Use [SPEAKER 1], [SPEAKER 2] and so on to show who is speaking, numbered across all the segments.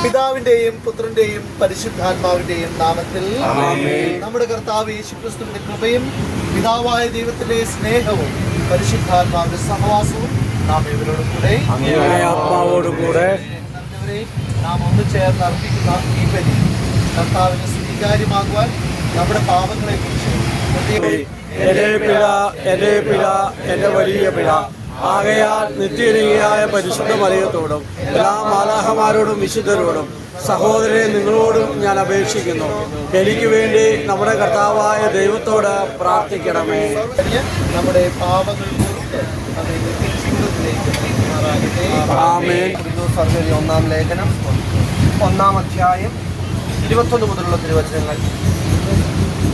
[SPEAKER 1] പിതാവിന്റെയും പുത്രന്റെയും പരിശുദ്ധാത്മാവിന്റെയും നാമത്തിൽ നമ്മുടെ കർത്താവ് യേശുക്രിസ്തുവിന്റെ കൃപയും പിതാവായ ദൈവത്തിന്റെ സ്നേഹവും പരിശുദ്ധാത്മാവിന്റെ സഹവാസവും നാം ഇവരോട് കൂടെ
[SPEAKER 2] ആത്മാവോട് കൂടെ
[SPEAKER 1] നാം ഒന്ന് ചേർന്ന് അർപ്പിക്കുന്ന ഈ ബലി. കർത്താവിന് സ്വീകാര്യമാകുവാൻ നമ്മുടെ പാപങ്ങളെ കുറിച്ച്
[SPEAKER 2] എന്റെ പിഴ എന്റെ പിഴ എന്റെ വലിയ പിഴ. ആകയാൽ നിത്യനികയായ പരിശുദ്ധ മലയത്തോടും എല്ലാ മാലാഹമാരോടും വിശുദ്ധരോടും സഹോദരനെ നിങ്ങളോടും ഞാൻ അപേക്ഷിക്കുന്നു. എനിക്ക് വേണ്ടി നമ്മുടെ കർത്താവായ ദൈവത്തോട് പ്രാർത്ഥിക്കണമേ.
[SPEAKER 1] നമ്മുടെ പാപങ്ങൾ
[SPEAKER 3] ഒന്നാം ലേഖനം ഒന്നാം അധ്യായം ഇരുപത്തൊന്ന് മുതലുള്ള തിരുവചനങ്ങൾ.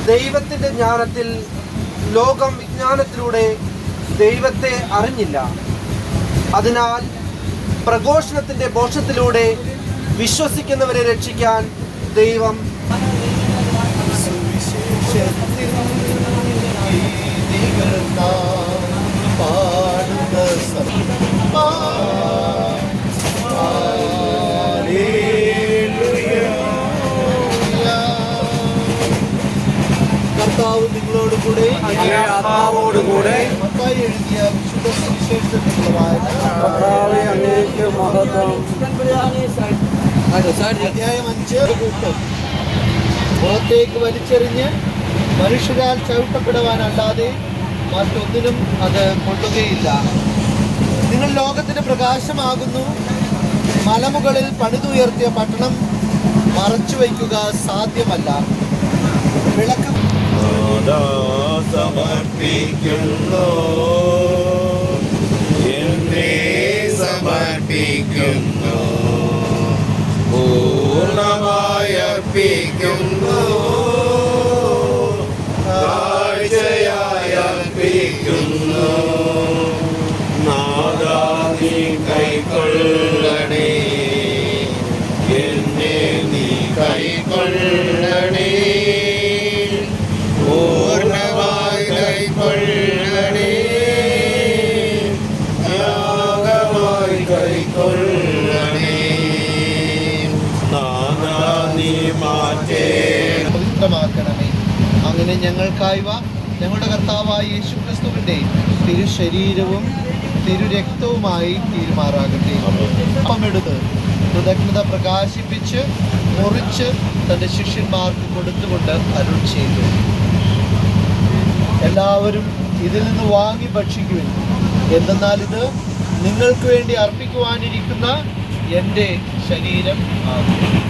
[SPEAKER 3] ദൈവത്തിന്റെ ജ്ഞാനത്തിൽ ലോകം വിജ്ഞാനത്തിലൂടെ ദൈവത്തെ അറിഞ്ഞില്ല. അതിനാൽ പ്രഘോഷണത്തിന്റെ ബോഷത്തിലൂടെ വിശ്വസിക്കുന്നവരെ രക്ഷിക്കാൻ ദൈവം
[SPEAKER 1] പാടുന്ന കൂടെ
[SPEAKER 2] അങ്ങേ ആത്മാവോട് കൂടെ.
[SPEAKER 1] മത്തായി എഴുതിയ അധ്യായം പുറത്തേക്ക് വലിച്ചെറിഞ്ഞ് മനുഷ്യരാൽ ചവിട്ടപ്പെടുവാനല്ലാതെ മറ്റൊന്നിനും അത് കൊള്ളുകയില്ല. നിങ്ങൾ ലോകത്തിന്റെ പ്രകാശമാകുന്നു. മലമുകളിൽ പണിതുയർത്തിയ പട്ടണം മറച്ചു വയ്ക്കുക സാധ്യമല്ല. വിളക്ക്
[SPEAKER 4] സമർപ്പിക്കുന്നു. എന്നെ സമർപ്പിക്കുന്നു. പൂർണമായി അർപ്പിക്കുന്നു. കാഴ്ചയായി അർപ്പിക്കുന്നു. നാദാ കൈക്കൊള്ളണേ. എന്നെ നീ കൈക്കൊള്ളണേ.
[SPEAKER 1] പവിത്രമാക്കണമേ അങ്ങനെ ഞങ്ങൾക്കായവ ഞങ്ങളുടെ കർത്താവായ യേശു ക്രിസ്തുവിന്റെ തിരുശരീരവും തിരുരക്തവുമായി തീരുമാറാകട്ടെ. അപ്പമെടുത്ത് കൃതജ്ഞത പ്രകാശിപ്പിച്ച് മുറിച്ച് തന്റെ ശിഷ്യന്മാർക്ക് കൊടുത്തുകൊണ്ട് അരുൾ ചെയ്തു. എല്ലാവരും ഇതിൽ നിന്ന് വാങ്ങി ഭക്ഷിക്കുവിൻ. എന്തെന്നാൽ ഇത് നിങ്ങൾക്ക് വേണ്ടി അർപ്പിക്കുവാനിരിക്കുന്ന എന്റെ ശരീരം ആകും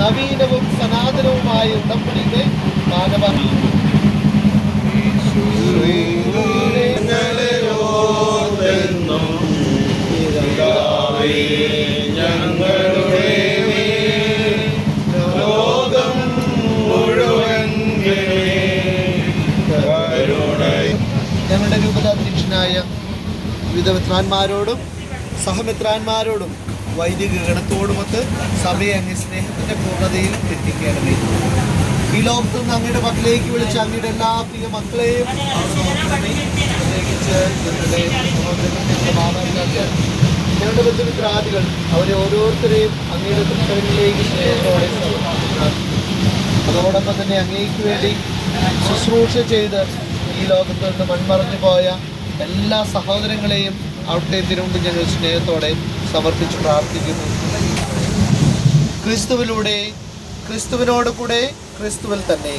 [SPEAKER 1] നവീനവും സനാതനവുമായ ഉടമ്പടിയുടെ
[SPEAKER 4] ഭാഗമായി ഞങ്ങളുടെ
[SPEAKER 1] രൂപതാധ്യക്ഷനായ വിവിധ മിത്രാന്മാരോടും സഹമിത്രാന്മാരോടും വൈദിക ഗണത്തോടുമൊത്ത് സഭയെ അങ്ങ് സ്നേഹത്തിന്റെ പൂർണതയിൽ എത്തിക്കണമേ ഈ ലോകത്ത് നിന്ന് അങ്ങയുടെ മക്കളിലേക്ക് വിളിച്ച അങ്ങയുടെ എല്ലാ പ്രിയ മക്കളെയും. പ്രത്യേകിച്ച് ഞങ്ങളുടെ ബന്ധുമിത്രാദികൾ അവരെ ഓരോരുത്തരെയും അങ്ങയുടെ പുസ്തകങ്ങളിലേക്ക് സ്നേഹത്തോടെ അതോടൊപ്പം തന്നെ അങ്ങേക്ക് വേണ്ടി ശുശ്രൂഷ ചെയ്ത് ഈ ലോകത്ത് നിന്ന് മൺമറഞ്ഞു പോയ എല്ലാ സഹോദരങ്ങളെയും അവിടുത്തെ തിരുവനന്തപുരം ഞങ്ങൾ സ്നേഹത്തോടെ സമർപ്പിച്ച് പ്രാർത്ഥിക്കുന്നു. ക്രിസ്തുവിലൂടെ ക്രിസ്തുവിനോട് കൂടെ ക്രിസ്തുവിൽ തന്നെ.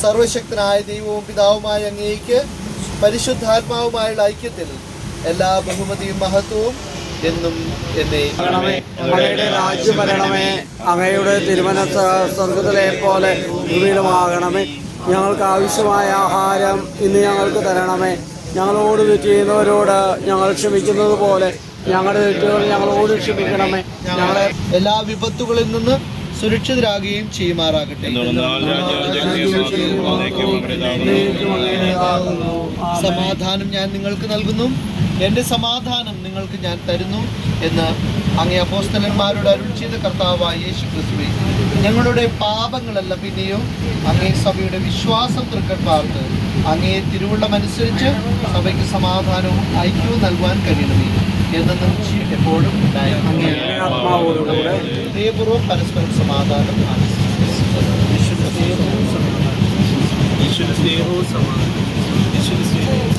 [SPEAKER 1] സർവശക്തനായ ദൈവവും പിതാവുമായ അങ്ങേക്ക് പരിശുദ്ധാത്മാവുമായുള്ള ഐക്യത്തിൽ എല്ലാ ബഹുമതിയും മഹത്വവും എന്നും എന്നേ.
[SPEAKER 2] അങ്ങയുടെ രാജ്യം വരണമേ അങ്ങയുടെ തിരുമനസ് സ്വർഗത്തിലെ പോലെ ഭൂമിയിലുമാകണമേ. ഞങ്ങൾക്ക് ആവശ്യമായ ആഹാരം ഇന്ന് ഞങ്ങൾക്ക് തരണമേ. ഞങ്ങളോട് തെറ്റ് ചെയ്യുന്നവരോട് ഞങ്ങൾ ക്ഷമിക്കുന്നത് പോലെ ഞങ്ങളുടെ തെറ്റുകൾ ഞങ്ങളോട് ക്ഷമിക്കണമേ. ഞങ്ങളെ
[SPEAKER 1] എല്ലാ വിപത്തുകളിൽ നിന്ന് സുരക്ഷിതരാകുകയും ചെയ്യുമാറാകട്ടെ. സമാധാനം ഞാൻ നിങ്ങൾക്ക് നൽകുന്നു. എന്റെ സമാധാനം നിങ്ങൾക്ക് ഞാൻ തരുന്നു എന്ന് അങ്ങേ അപ്പോസ്തലന്മാരോട് അരുൾ ചെയ്ത കർത്താവായ യേശു ക്രിസ്തുവെ ഞങ്ങളുടെ പാപങ്ങളല്ല പിന്നെയോ അങ്ങേ സഭയുടെ വിശ്വാസം അങ്ങേ അങ്ങേ തിരുവുള്ളമനുസരിച്ച് സഭയ്ക്ക് സമാധാനവും ഐക്യവും നൽകുവാൻ കഴിയണമേ. എന്നും എപ്പോഴും ഉണ്ടായിരുന്നു
[SPEAKER 2] അങ്ങയുടെ ആത്മാവോടുകൂടെ
[SPEAKER 1] ഹൃദയപൂർവം പരസ്പരം സമാധാനം ആശംസിക്കുന്നു. വിശുദ്ധ സ്നേഹവും സമാധാനവും. വിശുദ്ധ സ്നേഹവും സമാധാനവും. വിശുദ്ധ സ്നേഹവും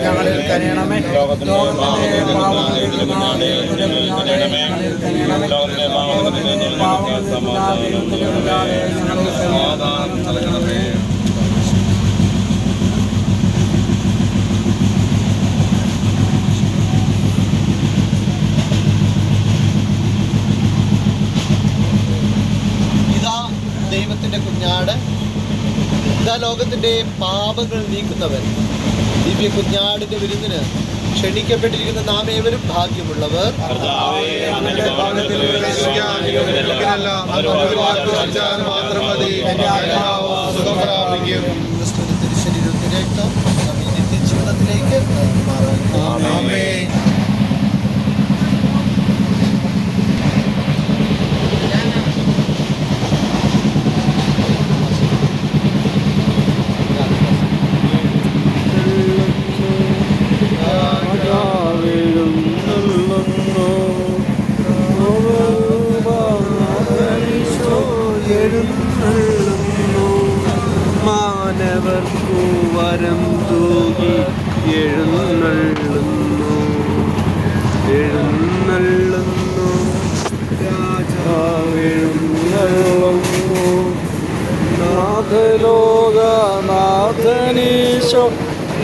[SPEAKER 2] ഞങ്ങളിൽ കനിയണമേ ലോകത്തിന്റെ പാവങ്ങളിൽ നിന്ന് ദൈവത്തിന്റെ കുഞ്ഞാടേ ഞങ്ങളിൽ കനിയണമേ ലോകത്തിന്റെ പാവങ്ങളിൽ നിന്ന് ദൈവത്തിന്റെ കുഞ്ഞാടേ ഞങ്ങളിൽ കനിയണമേ
[SPEAKER 1] ഇതാ ദൈവത്തിന്റെ കുഞ്ഞാട് ഇതാ ലോകത്തിന്റെ പാപങ്ങൾ നീക്കുന്നവൻ ദിവ്യ കുഞ്ഞാടിന്റെ വിരുന്നിന് ക്ഷണിക്കപ്പെട്ടിരിക്കുന്ന നാം ഏവരും ഭാഗ്യമുള്ളവർ. ക്രിസ്തുവിന്റെ ജീവിതത്തിലേക്ക് രക്തം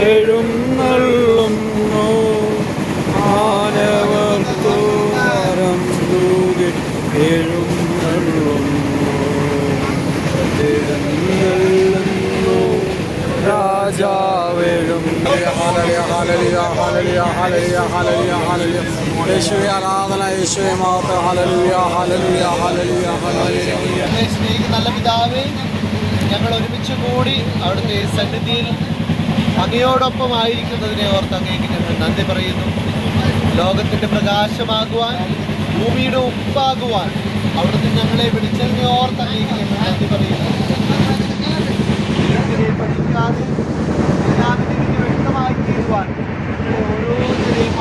[SPEAKER 2] എഴുന്നള്ളുന്നു മാനവർക്കു വരം തൂകി എഴുന്നള്ളുന്നു രാജാവേഴും യേശുവെ ആരാധന യേശുവെ മാത്ര ഹാലലിയ ഹാലലിയ ഹാലലിയ ഹാലലിയ
[SPEAKER 1] നല്ല പിതാവേ ഞങ്ങൾ ഒരുമിച്ച് കൂടി അവിടുത്തെ സന്നിധിയിൽ അങ്ങയോടൊപ്പം ആയിരിക്കുന്നതിനെ ഓർത്ത് അങ്ങേക്ക് ഞങ്ങൾ നന്ദി പറയുന്നു ലോകത്തിന്റെ പ്രകാശമാകുവാൻ ഭൂമിയുടെ ഉപ്പാകുവാൻ അവിടുത്തെ ഞങ്ങളെ വിളിച്ചതിനെ ഓർത്ത് അങ്ങേക്ക് ഞങ്ങൾ നന്ദി പറയുന്നു പഠിക്കാതെ എല്ലാം ഇതിന് വ്യക്തമായി തീരുവാൻ ഓരോരുത്തരെയും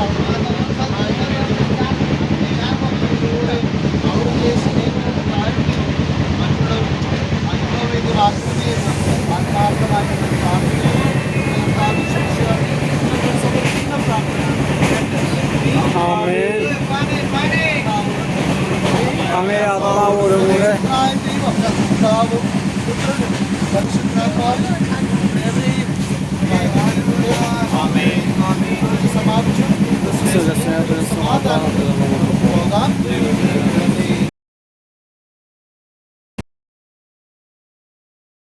[SPEAKER 1] ആത്മാർത്ഥമായി പ്രാർത്ഥിക്കുന്നു.
[SPEAKER 2] Amin. Amir
[SPEAKER 1] atma vurumunu. Amin. Amin.